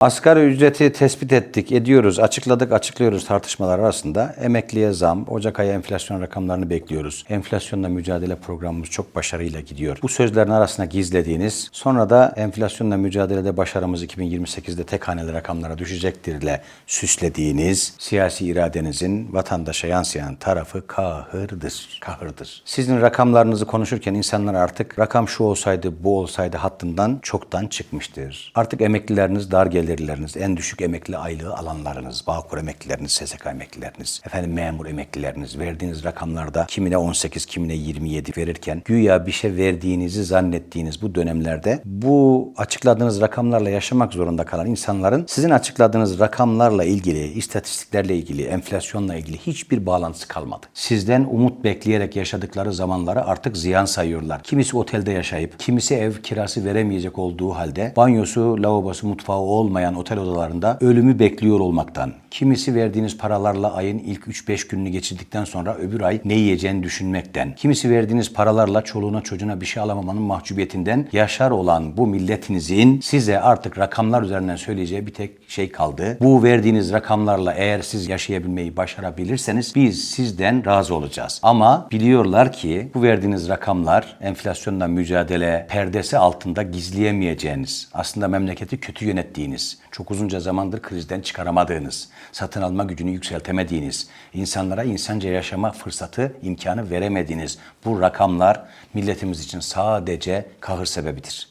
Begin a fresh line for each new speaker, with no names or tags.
Asgari ücreti tespit ettik, ediyoruz, açıkladık, açıklıyoruz tartışmalar arasında. Emekliye zam, Ocak ayı enflasyon rakamlarını bekliyoruz. Enflasyonla mücadele programımız çok başarıyla gidiyor. Bu sözlerin arasına gizlediğiniz, sonra da enflasyonla mücadelede başarımız 2028'de tek haneli rakamlara düşecektirle süslediğiniz siyasi iradenizin vatandaşa yansıyan tarafı kahırdır. Kahırdır. Sizin rakamlarınızı konuşurken insanlar artık rakam şu olsaydı, bu olsaydı hattından çoktan çıkmıştır. Artık emeklileriniz dar gelirleriniz, en düşük emekli aylığı alanlarınız, Bağkur emeklileriniz, SSK emeklileriniz, efendim memur emeklileriniz verdiğiniz rakamlarda kimine 18, kimine 27 verirken güya bir şey verdiğinizi zannettiğiniz bu dönemlerde bu açıkladığınız rakamlarla yaşamak zorunda kalan insanların sizin açıkladığınız rakamlarla ilgili, istatistiklerle ilgili, enflasyonla ilgili hiçbir bağlantısı kalmadı. Sizden umut bekleyerek yaşadıkları zamanları artık ziyan sayıyorlar. Kimisi otelde yaşayıp, kimisi ev kirası veremeyecek olduğu halde banyosu, lavabosu, mutfağı olmayan otel odalarında ölümü bekliyor olmaktan. Kimisi verdiğiniz paralarla ayın ilk 3-5 gününü geçirdikten sonra öbür ay ne yiyeceğini düşünmekten. Kimisi verdiğiniz paralarla çoluğuna çocuğuna bir şey alamamanın mahcubiyetinden yaşar olan bu milletinizin size artık rakamlar üzerinden söyleyeceği bir tek şey kaldı. Bu verdiğiniz rakamlarla eğer siz yaşayabilmeyi başarabilirseniz biz sizden razı olacağız. Ama biliyorlar ki bu verdiğiniz rakamlar enflasyonla mücadele perdesi altında gizleyemeyeceğiniz, aslında memleketi kötü yönettiğiniz, çok uzunca zamandır krizden çıkaramadığınız, satın alma gücünü yükseltemediğiniz, insanlara insanca yaşama fırsatı, imkanı veremediğiniz bu rakamlar milletimiz için sadece kahır sebebidir.